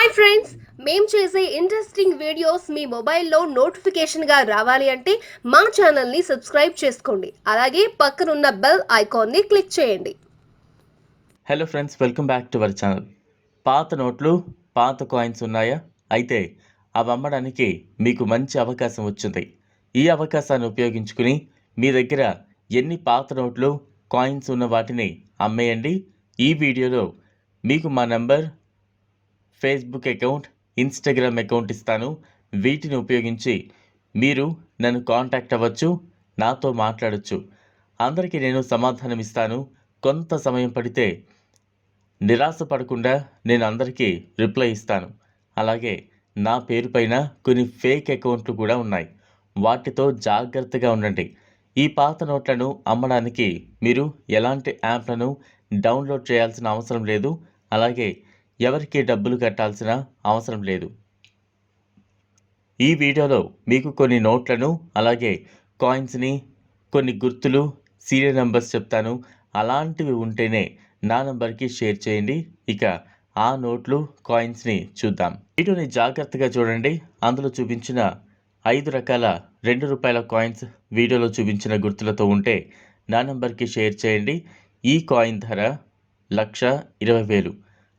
Hi friends మేము చేసే interesting videos మీ మొబైల్లో నోటిఫికేషన్గా రావాలి అంటే మా ఛానల్ని సబ్స్క్రైబ్ చేసుకోండి. అలాగే పక్కనున్న బెల్ ఐకాన్ని క్లిక్ చేయండి. Hello friends welcome back to our channel పాత నోట్లు పాత కాయిన్స్ ఉన్నాయా? అయితే అవి అమ్మడానికి మీకు మంచి అవకాశం వచ్చింది. ఈ అవకాశాన్ని ఉపయోగించుకుని మీ దగ్గర ఎన్ని పాత నోట్లు కాయిన్స్ ఉన్న వాటిని అమ్మేయండి. ఈ వీడియోలో మీకు మా number Facebook account Instagram account ఇస్తాను. వీటిని ఉపయోగించి మీరు నన్ను కాంటాక్ట్ అవ్వచ్చు నాతో మాట్లాడచ్చు. అందరికీ నేను సమాధానం ఇస్తాను. కొంత సమయం పడితే నిరాశ పడకుండా నేను అందరికీ రిప్లై ఇస్తాను. అలాగే నా పేరుపైన కొన్ని ఫేక్ అకౌంట్లు కూడా ఉన్నాయి. వాటితో జాగ్రత్తగా ఉండండి. ఈ పాత నోట్లను అమ్మడానికి మీరు ఎలాంటి యాప్లను డౌన్లోడ్ చేయాల్సిన అవసరం లేదు. అలాగే ఎవరికి డబ్బులు కట్టాల్సిన అవసరం లేదు. ఈ వీడియోలో మీకు కొన్ని నోట్లను అలాగే కాయిన్స్ని కొన్ని గుర్తులు సీరియల్ నెంబర్స్ చెప్తాను. అలాంటివి ఉంటేనే నా నంబర్కి షేర్ చేయండి. ఇక ఆ నోట్లు కాయిన్స్ని చూద్దాం. వీడియోని జాగ్రత్తగా చూడండి. అందులో చూపించిన ఐదు రకాల రెండు రూపాయల కాయిన్స్ వీడియోలో చూపించిన గుర్తులతో ఉంటే నా నంబర్కి షేర్ చేయండి. ఈ కాయిన్ ధర లక్ష ఇరవై వేలు.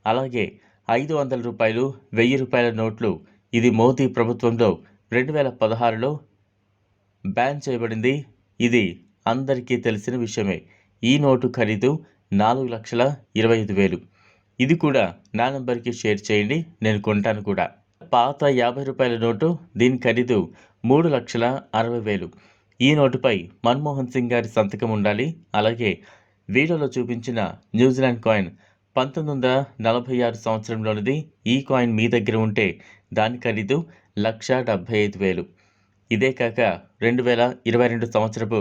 అలాగే ఐదు వందల రూపాయలు వెయ్యి రూపాయల నోట్లు ఇది మోదీ ప్రభుత్వంలో రెండు వేల పదహారులో బ్యాన్ చేయబడింది. ఇది అందరికీ తెలిసిన విషయమే. ఈ నోటు ఖరీదు నాలుగు లక్షల ఇరవై ఐదు వేలు. ఇది కూడా నా నంబర్కి షేర్ చేయండి నేను కొంటాను కూడా. పాత యాభై రూపాయల నోటు దీని ఖరీదు మూడు లక్షల అరవై వేలు. ఈ నోటుపై మన్మోహన్ సింగ్ గారి సంతకం ఉండాలి. అలాగే వీడియోలో చూపించిన న్యూజిలాండ్ కాయిన్ పంతొమ్మిది వందల నలభై ఆరు సంవత్సరంలోనిది ఈ కాయిన్ మీ దగ్గర ఉంటే దాని ఖరీదు లక్ష డెబ్భై ఐదు వేలు. ఇదే కాక రెండు వేల ఇరవై రెండు సంవత్సరపు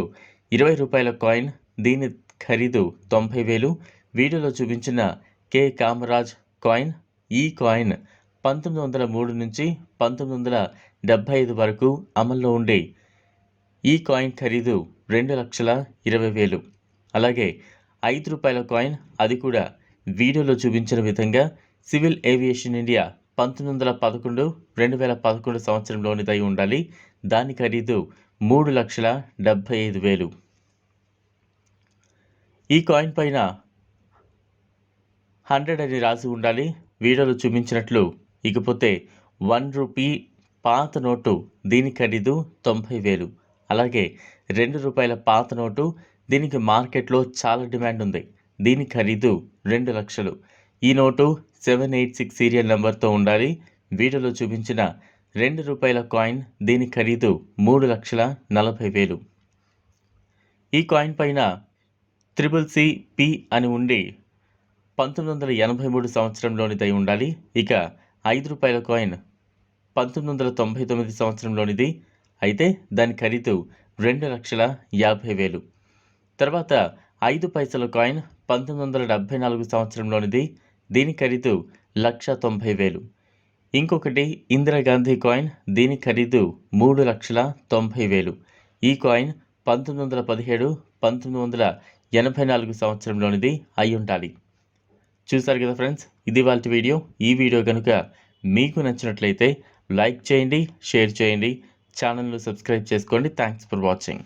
ఇరవై రూపాయల కాయిన్ దీని ఖరీదు తొంభై వేలు. వీడియోలో చూపించిన కే కామరాజ్ కాయిన్ ఈ కాయిన్ పంతొమ్మిది వందల మూడు నుంచి పంతొమ్మిది వందల డెబ్భై ఐదు వరకు అమల్లో ఉండే ఈ కాయిన్ ఖరీదు రెండు లక్షల ఇరవై వేలు. అలాగే ఐదు రూపాయల కాయిన్ అది కూడా వీడియోలో చూపించిన విధంగా సివిల్ ఏవియేషన్ ఇండియా పంతొమ్మిది వందల పదకొండు రెండు వేల పదకొండు సంవత్సరంలోనిదై ఉండాలి. దాని ఖరీదు మూడు లక్షల డెబ్భై ఐదు వేలు. ఈ కాయిన్ పైన హండ్రెడ్ అని రాసి ఉండాలి. వీడియోలో చూపించినట్లు ఇకపోతే వన్ రూపీ పాత నోటు దీని ఖరీదు తొంభై వేలు. అలాగే రెండు రూపాయల పాత నోటు దీనికి మార్కెట్లో చాలా డిమాండ్ ఉంది. దీని ఖరీదు రెండు లక్షలు. ఈ note seven eight six serial నెంబర్తో ఉండాలి. వీడియోలో చూపించిన రెండు రూపాయల కాయిన్ దీని ఖరీదు మూడు లక్షల నలభై వేలు. ఈ కాయిన్ పైన త్రిబుల్ సి పి అని ఉండి పంతొమ్మిది వందల ఎనభై మూడు సంవత్సరంలోనిదై ఉండాలి. ఇక ఐదు రూపాయల కాయిన్ పంతొమ్మిది వందల తొంభై తొమ్మిది సంవత్సరంలోనిది. అయితే దాని ఖరీదు రెండు లక్షల యాభై వేలు. తర్వాత ఐదు పైసల కాయిన్ పంతొమ్మిది వందల డెబ్భై నాలుగు సంవత్సరంలోనిది. దీని ఖరీదు లక్ష తొంభై వేలు. ఇంకొకటి ఇందిరాగాంధీ కాయిన్ దీని ఖరీదు మూడు లక్షల తొంభై వేలు. ఈ కాయిన్ పంతొమ్మిది వందల పదిహేడు పంతొమ్మిది వందల ఎనభై నాలుగు సంవత్సరంలోనిది అయి ఉండాలి. చూసారు కదా ఫ్రెండ్స్ ఇది వాళ్ళ వీడియో. ఈ వీడియో కనుక మీకు నచ్చినట్లయితే లైక్ చేయండి షేర్ చేయండి. ఛానల్ను సబ్స్క్రైబ్ చేసుకోండి. Thanks for watching.